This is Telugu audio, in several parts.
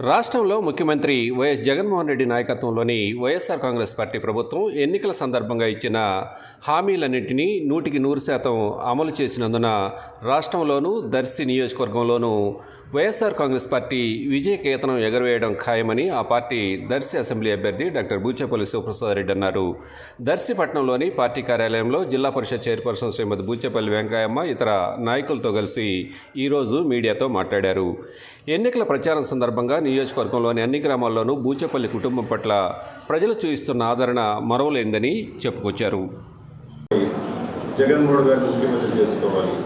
రాష్ట్రంలో ముఖ్యమంత్రి వైఎస్ జగన్మోహన్ రెడ్డి నాయకత్వంలోని వైఎస్ఆర్ కాంగ్రెస్ పార్టీ ప్రభుత్వం ఎన్నికల సందర్భంగా ఇచ్చిన హామీలన్నింటినీ నూటికి నూరు శాతం అమలు చేసినందున రాష్ట్రంలోనూ దర్శి నియోజకవర్గంలోనూ వైఎస్ఆర్ కాంగ్రెస్ పార్టీ విజయ కేతనం ఎగరవేయడం ఖాయమని ఆ పార్టీ దర్శి అసెంబ్లీ అభ్యర్థి డాక్టర్ బూచేపల్లి శివప్రసాద్ రెడ్డి అన్నారు. దర్శి పట్టణంలోని పార్టీ కార్యాలయంలో జిల్లా పరిషత్ చైర్పర్సన్ శ్రీమతి బూచేపల్లి వెంకయ్యమ్మ ఇతర నాయకులతో కలిసి ఈరోజు మీడియాతో మాట్లాడారు. ఎన్నికల ప్రచారం సందర్భంగా నియోజకవర్గంలోని అన్ని గ్రామాల్లోనూ బూచేపల్లి కుటుంబం పట్ల ప్రజలు చూపిస్తున్న ఆదరణ మరోలేందని చెప్పుకొచ్చారు. జగన్మోహన్ గారిని ముఖ్యమంత్రి చేసుకోవాలి.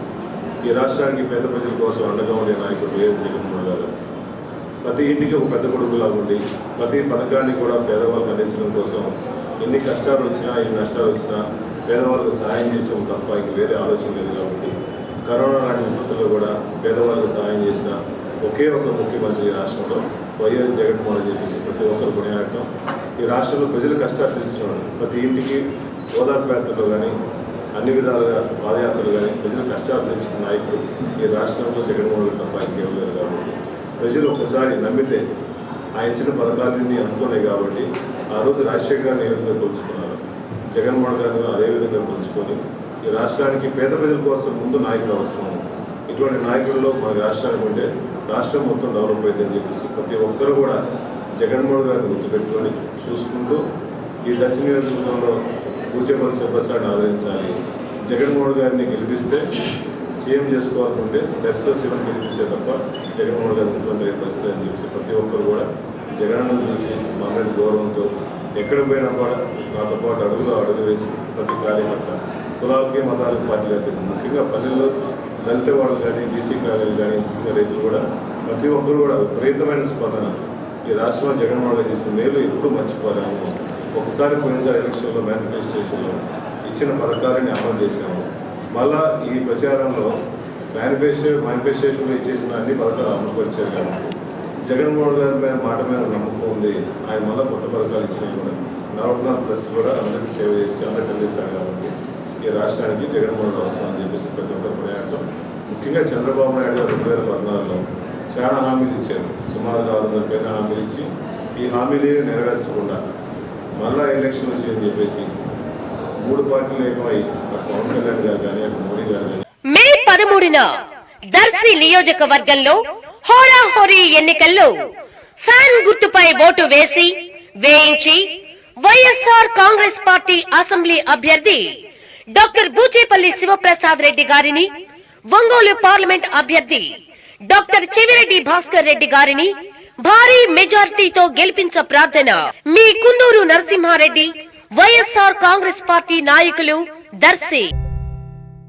ఈ రాష్ట్రానికి పేద ప్రజల కోసం అండగా ఉండే నాయకుడు వైఎస్ జగన్మోహన్ గారు. ప్రతి ఇంటికి ఒక పెద్ద కొడుకులా ఉండి ప్రతి పథకాన్ని కూడా పేదవాళ్ళకి అందించడం కోసం ఎన్ని కష్టాలు వచ్చినా ఎన్ని నష్టాలు వచ్చినా పేదవాళ్ళకు సహాయం చేయడం తప్ప ఇంక వేరే ఆలోచన లేదు కాబట్టి కరోనా లాంటి విపత్తుల్లో కూడా పేదవాళ్ళకు సహాయం చేసిన ఒకే ఒక ముఖ్యమంత్రి ఈ రాష్ట్రంలో వైఎస్ జగన్మోహన్ అని చెప్పేసి ప్రతి ఒక్కరు కొనియాడటం. ఈ రాష్ట్రంలో ప్రజల కష్టాలు తెలుస్తున్నాడు ప్రతి ఇంటికి ఓదార్పు యాత్రలో కానీ అన్ని విధాలుగా పాదయాత్రలు కానీ ప్రజల కష్టాలు తెలుసుకున్న నాయకుడు ఈ రాష్ట్రంలో జగన్మోహన్ రెడ్డి తప్ప ఇంకేం లేదు కాబట్టి. ప్రజలు ఒక్కసారి నమ్మితే ఆ ఇచ్చిన పథకాలన్నీ అందుతున్నాయి కాబట్టి ఆ రోజు రాజశేఖర్ గారిని ఏ విధంగా కొలుచుకున్నారు జగన్మోహన్ గారిని అదే విధంగా కొలుచుకొని ఈ రాష్ట్రానికి పేద ప్రజల కోసం ముందు నాయకులు అవసరం ఉంది. ఇటువంటి నాయకుల్లో మన రాష్ట్రానికి ఉంటే రాష్ట్రం మొత్తం డెవలప్ అయిందని చెప్పేసి ప్రతి ఒక్కరు కూడా జగన్మోహన్ గారిని గుర్తుపెట్టుకొని చూసుకుంటూ ఈ దర్శ నియోజకవర్గంలో కూచేపల్లి శివప్రసాద్ ఆదరించాలి. జగన్మోహన్ గారిని గెలిపిస్తే సీఎం చేసుకోవాలనుకుంటే దర్శన శివన్ గెలిపిస్తే తప్ప జగన్మోహన్ గారి ముఖ్యమంత్రి పరిస్థితి అని చెప్పేసి ప్రతి ఒక్కరు కూడా జగన్ను చూసి మా గౌరవంతో ఎక్కడ పోయినా కూడా నాతో పాటు అడుగులో అడుగు వేసి ప్రతి కార్యకర్త కులాలకే మతాలకు పార్టీలు అయితే ముఖ్యంగా పల్లెల్లో దళిత వాళ్ళు కానీ బీసీ కాలేజీలు కానీ ముఖ్యంగా రైతులు కూడా ప్రతి ఒక్కరు కూడా విపరీతమైన స్పందన ఈ రాష్ట్రంలో జగన్మోహన్ రెడ్డి చేసిన మేలు ఎప్పుడు మర్చిపోలేము. ఒకసారి పోయినసారి ఎలక్షన్లో మేనిఫెస్టేషన్లో ఇచ్చిన పథకాలని అమలు చేశాము. మళ్ళా ఈ ప్రచారంలో మేనిఫెస్టో మేనిఫెస్టేషన్లో ఇచ్చేసిన అన్ని పథకాలు అమలుపరిచారు కానీ జగన్మోహన్ గారి మీద మాట మీద నమ్మకం ఉంది. ఆయన మళ్ళీ కొత్త పథకాలు ఇచ్చినాయి కూడా నవరత్నాలు ప్రెస్ కూడా అందరికీ సేవ చేసి అందరికీ అందిస్తారు కాబట్టి ఈ రాష్ట్రానికి జగన్మోహన్ గారు అవసరం చెప్పేసి ప్రతి ఒక్కరు ప్రయాణం. ముఖ్యంగా చంద్రబాబు నాయుడు గారు రెండు వేల పద్నాలుగులో చాలా హామీలు ఇచ్చారు. సుమారు ఆరు వందల పైన హామీలు ఇచ్చి ఈ హామీలు నెరవేర్చకుండా మళ్ళా ఎలక్షన్ వచ్చి చెప్పేసి మూడు పార్టీలు ఏమై పవన్ కళ్యాణ్ గారు కానీ అటు మోడీ గారు కానీ. మే పదమూడున దర్శి నియోజకవర్గంలో హోరాహోరీ ఎన్నికల్లో ఫ్యాన్ గుర్తుపై ఓటు వేసి వేయించి వైఎస్ఆర్ కాంగ్రెస్ పార్టీ అసెంబ్లీ అభ్యర్థి డాక్టర్ బూచేపల్లి శివప్రసాద్ రెడ్డి గారిని ఒంగోలు పార్లమెంట్ అభ్యర్థి డాక్టర్ చెవిరెడ్డి భాస్కర్ రెడ్డి గారిని భారీ మెజార్టీతో గెలిపించ ప్రార్థన. మీ కుందూరు నరసింహారెడ్డి వైఎస్ఆర్ కాంగ్రెస్ పార్టీ నాయకులు దర్శి.